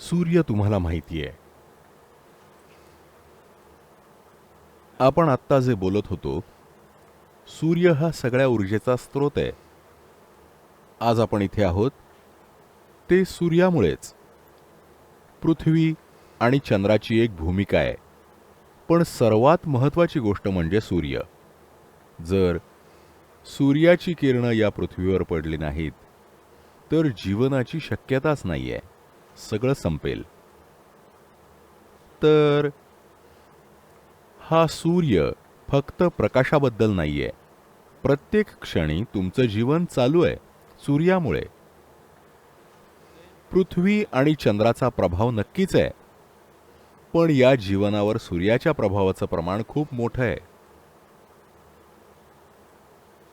सूर्य तुम्हाला माहिती आहे. आपण आत्ता जे बोलत होतो सूर्य हा सगळ्या ऊर्जेचा स्रोत आहे. आज आपण इथे आहोत ते सूर्यामुळेच. पृथ्वी आणि चंद्राची एक भूमिका आहे. पण सर्वात महत्त्वाची गोष्ट म्हणजे सूर्य. जर सूर्याची किरणं या पृथ्वीवर पडली नाहीत तर जीवनाची शक्यताच नाही आहे सगळं संपेल. तर हा सूर्य फक्त प्रकाशाबद्दल नाहीये. प्रत्येक क्षणी तुमचं जीवन चालू आहे सूर्यामुळे. पृथ्वी आणि चंद्राचा प्रभाव नक्कीच आहे. पण या जीवनावर सूर्याच्या प्रभावाचं प्रमाण खूप मोठं आहे.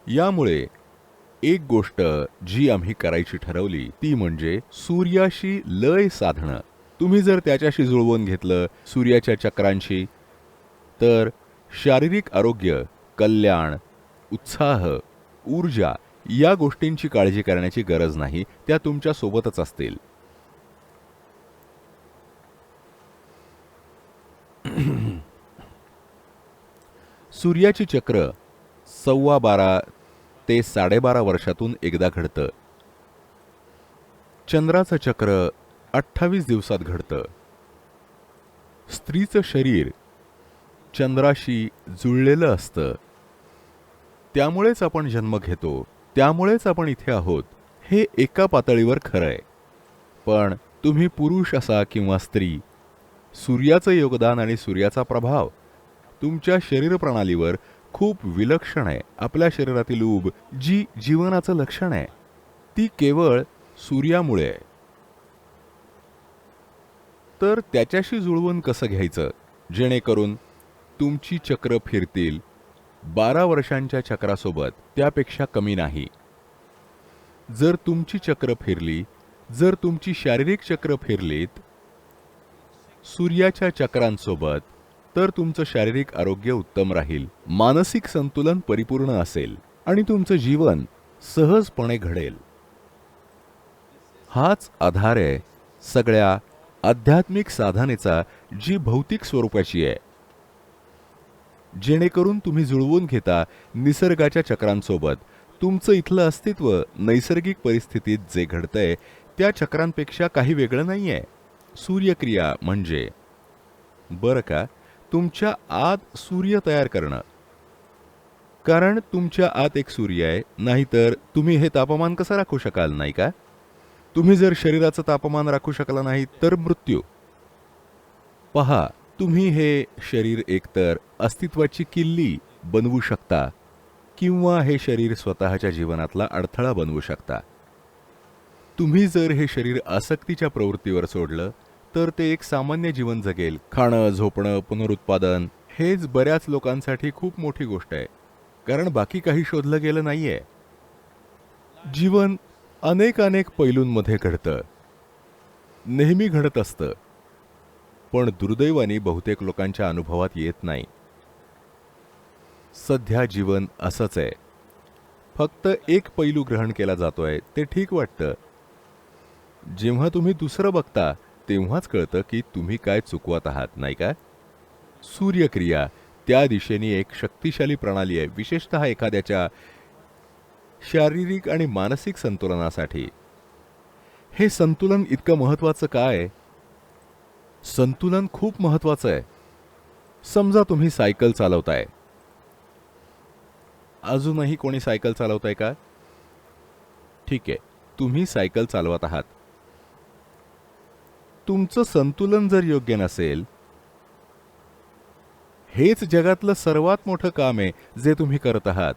यामुळे एक गोष्ट जी आम्ही करायची ठरवली ती म्हणजे सूर्याशी लय साधणं. तुम्ही जर त्याच्याशी जुळवून घेतलं सूर्याच्या चक्रांशी तर शारीरिक आरोग्य कल्याण उत्साह ऊर्जा या गोष्टींची काळजी करण्याची गरज नाही त्या तुमच्या सोबतच असतील. सूर्याची चक्र सव्वा बारा ते साडेबारा वर्षातून एकदा घडतं. चंद्राचं चक्र अठ्ठावीस दिवसात घडतं. स्त्रीचं शरीर चंद्राशी जुळलेलं असतं. त्यामुळेच आपण जन्म घेतो त्यामुळेच आपण इथे आहोत हे एका पातळीवर खरं आहे पण तुम्ही पुरुष असा किंवा स्त्री सूर्याचं योगदान आणि सूर्याचा प्रभाव तुमच्या शरीर प्रणालीवर खूप विलक्षण आहे. आपल्या शरीरातील ऊब जी जीवनाचं लक्षण आहे ती केवळ सूर्यामुळे आहे. तर त्याच्याशी जुळवून कसं घ्यायचं? जेणेकरून तुमची चक्र फिरतील. बारा वर्षांच्या चक्रासोबत त्यापेक्षा कमी नाही. जर तुमची चक्र फिरली जर तुमची शारीरिक चक्र फिरलीत सूर्याच्या चक्रांसोबत तर तुमचं शारीरिक आरोग्य उत्तम राहील मानसिक संतुलन परिपूर्ण असेल आणि तुमचं जीवन सहजपणे घडेल. हाच आधार आहे सगळ्या आध्यात्मिक साधनेचा जी भौतिक स्वरूपाची आहे. जेणेकरून तुम्ही जुळवून घेता निसर्गाच्या चक्रांसोबत तुमचं इथलं अस्तित्व नैसर्गिक परिस्थितीत जे घडतंय त्या चक्रांपेक्षा काही वेगळं नाही आहे सूर्यक्रिया म्हणजे. बरं का? तुमच्या आत सूर्य तयार करणं. कारण तुमच्या आत एक सूर्य आहे नाहीतर तुम्ही हे तापमान कसं राखू शकाल नाही का? तुम्ही जर शरीराचं तापमान राखू शकला नाही तर मृत्यू. पहा तुम्ही हे शरीर एकतर अस्तित्वाची किल्ली बनवू शकता किंवा हे शरीर स्वतःच्या जीवनातला अडथळा बनवू शकता. तुम्ही जर हे शरीर आसक्तीच्या प्रवृत्तीवर सोडलं तर ते एक सामान्य जीवन जगेल. खाणं झोपणं पुनरुत्पादन हेच बऱ्याच लोकांसाठी खूप मोठी गोष्ट आहे. कारण बाकी काही शोधलं गेलं नाहीये. जीवन अनेक अनेक पैलूंमध्ये घडतं. नेहमी घडत असतं. पण दुर्दैवाने बहुतेक लोकांच्या अनुभवात येत नाही. सध्या जीवन असंच आहे. फक्त एक पैलू ग्रहण केला जातोय ते ठीक वाटतं. जेव्हा तुम्ही दुसरं बघता तेव्हाच कळतं की तुम्ही काय चुकवत आहात नाही का? सूर्यक्रिया त्या दिशेने एक शक्तिशाली प्रणाली आहे विशेषतः एखाद्याच्या शारीरिक आणि मानसिक संतुलनासाठी. हे संतुलन इतकं महत्वाचं काय? संतुलन खूप महत्वाचं आहे. समजा तुम्ही सायकल चालवताय. अजूनही कोणी सायकल चालवताय का? ठीक आहे तुम्ही सायकल चालवत आहात. तुमचं संतुलन जर योग्य नसेल हेच जगातलं सर्वात मोठं काम आहे जे तुम्ही करत आहात.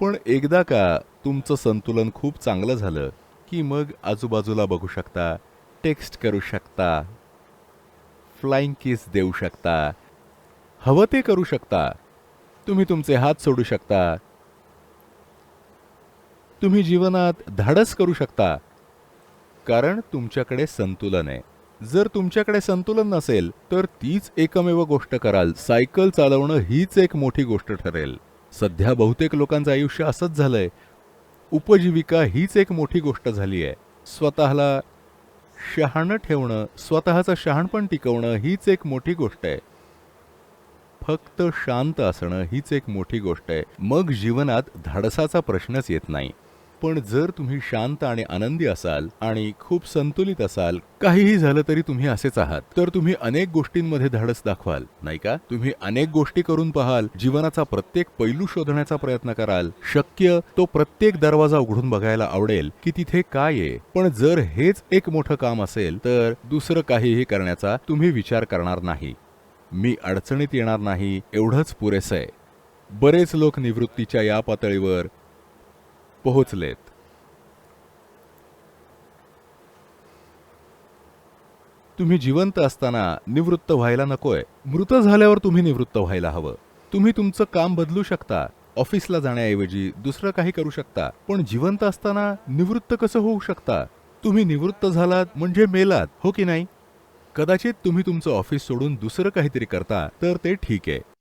पण एकदा का तुमचं संतुलन खूप चांगलं झालं की मग आजूबाजूला बघू शकता टेक्स्ट करू शकता फ्लाइंग किस देऊ शकता हवं ते करू शकता तुम्ही तुमचे हात सोडू शकता तुम्ही जीवनात धाडस करू शकता कारण तुमच्याकडे संतुलन आहे. जर तुमच्याकडे संतुलन नसेल तर तीच एकमेव गोष्ट कराल. सायकल चालवणं हीच एक मोठी गोष्ट ठरेल. सध्या बहुतेक लोकांचं आयुष्य असंच झालंय. उपजीविका हीच एक मोठी गोष्ट झाली आहे. स्वतःला शहाणं ठेवणं स्वतःचं शहाणपण टिकवणं हीच एक मोठी गोष्ट आहे. फक्त शांत असणं हीच एक मोठी गोष्ट आहे. मग जीवनात धाडसाचा प्रश्नच येत नाही. पण जर तुम्ही शांत आणि आनंदी असाल आणि खूप संतुलित असाल काहीही झालं तरी तुम्ही असेच आहात. तर तुम्ही अनेक गोष्टींमध्ये धाडस दाखवाल नाही का? तुम्ही अनेक गोष्टी करून पाहाल जीवनाचा प्रत्येक पैलू शोधण्याचा प्रयत्न कराल. शक्य तो प्रत्येक दरवाजा उघडून बघायला आवडेल की तिथे काय आहे. पण जर हेच एक मोठं काम असेल तर दुसरं काहीही करण्याचा तुम्ही विचार करणार नाही. मी अडचणीत येणार नाही एवढंच पुरेसं आहे. बरेच लोक निवृत्तीच्या या पातळीवर पोहोचलेत. तुम्ही जिवंत असताना निवृत्त व्हायला नकोय. मृत झाल्यावर तुम्ही निवृत्त व्हायला हवं. तुम्ही तुमचं काम बदलू शकता. ऑफिसला जाण्याऐवजी दुसरं काही करू शकता. पण जिवंत असताना निवृत्त कसं होऊ शकता? तुम्ही निवृत्त झालात म्हणजे मेलात हो की नाही? कदाचित तुम्ही तुमचं ऑफिस सोडून दुसरं काहीतरी करता तर ते ठीक आहे.